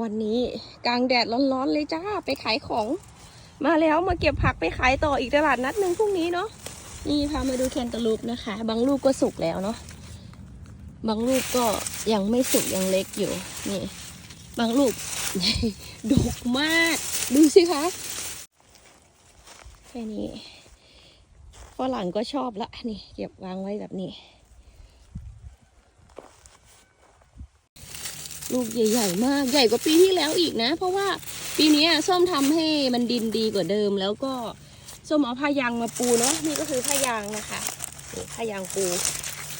วันนี้กลางแดดร้อนๆเลยจ้าไปขายของ มาแล้วมาเก็บผักไปขายต่ออีกตลาดนัดหนึ่งพรุ่งนี้เนาะนี่พามาดูแคนตาลูปนะคะ บางลูกก็สุกแล้วเนาะบางลูกก็ยังไม่สุกยังเล็กอยู่นี่ บางลูกดกมาก ดูสิคะแค่นี้ฝรั่งก็ชอบละนี่ เก็บวางไว้แบบนี้ ลูกใหญ่ๆมากใหญ่กว่าปีที่แล้วอีกนะ เพราะว่าปีนี้ส้มทำให้มันดินดีกว่าเดิม แล้วก็ส้มเอาผ้ายางมาปูเนาะนี่ก็คือผ้ายางนะคะนี่ผ้ายางปู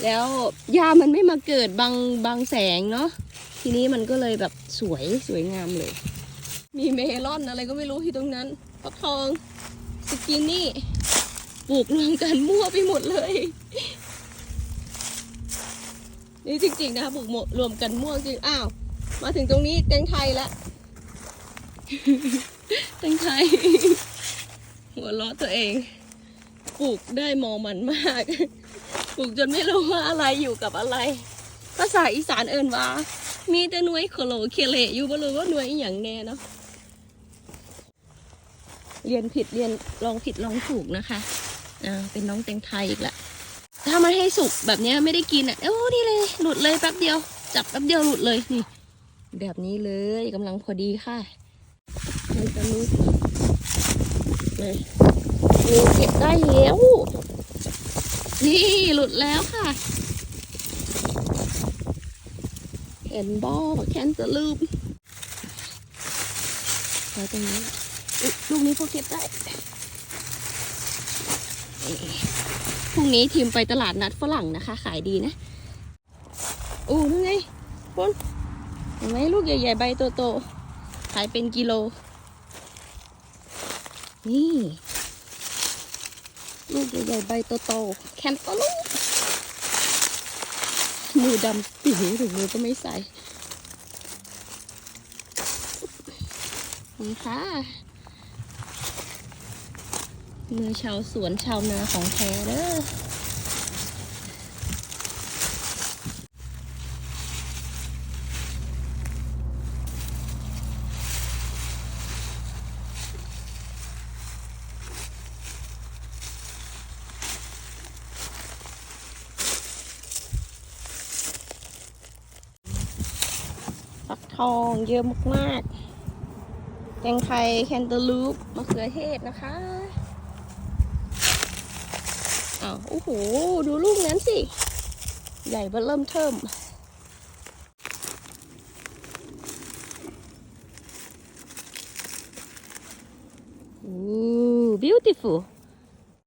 แล้วยามันไม่มาเกิดบางบางแสงเนาะทีนี้มันก็เลยแบบสวยสวยงามเลย มีเมลอนอะไรก็ไม่รู้ที่ตรงนั้นฟักทองสกินนี่ปลูกรวมกันมั่วไปหมดเลยนี่จริงๆนะคะปลูกรวมกันมั่วจริงอ้าว มาถึงตรงนี้แตงไทยละแตงไทย หัวเราะตัวเอง ปลูกได้มอมันมาก ปลูกจนไม่รู้ว่าอะไรอยู่กับอะไร ภาษาอีสานเอินว่า มีแต่หน่วยโคโลเคเลอยู่บ่รู้ว่าหน่วยอย่างแน่เนาะเรียนผิดเรียนลองผิดลองถูกนะคะอ่าเป็นน้องแตงไทยอีกละถ้ามันให้สุกแบบนี้ไม่ได้กินอะโอ้นี่เลยหลุดเลยแป๊บเดียว จับแป๊บเดียวหลุดเลยนี่ แบบนี้เลยกำลังพอดีค่ะมันจะมีเลยมีเก็บได้แล้ว นี่หลุดแล้วค่ะ เห็นบอแคนจะลืมแล้วตรงนี้อุ๊ยลูกนี้พวกเก็บได้พรุ่งนี้ทีมไปตลาดนัดฝรั่งนะคะ ขายดีนะอู้นั่นไงคุณเห็นไหมลูกใหญ่ๆใบโตๆขายเป็นกิโล นี่ ลูกใหญ่ๆใบโตๆแคนตาลูปมือดำปีถุงมือก็ไม่ใส่นี่ค่ะ มือชาวสวนชาวนาของแท้เด้อ ฟักทองเยอะมากๆแตงไทยแคนเตอร์ลูปมะเขือเทศนะคะอ้าวโอ้โห ดูลูกนั้นสิ ใหญ่เบ้อเริ่มเทิมอู้ beautiful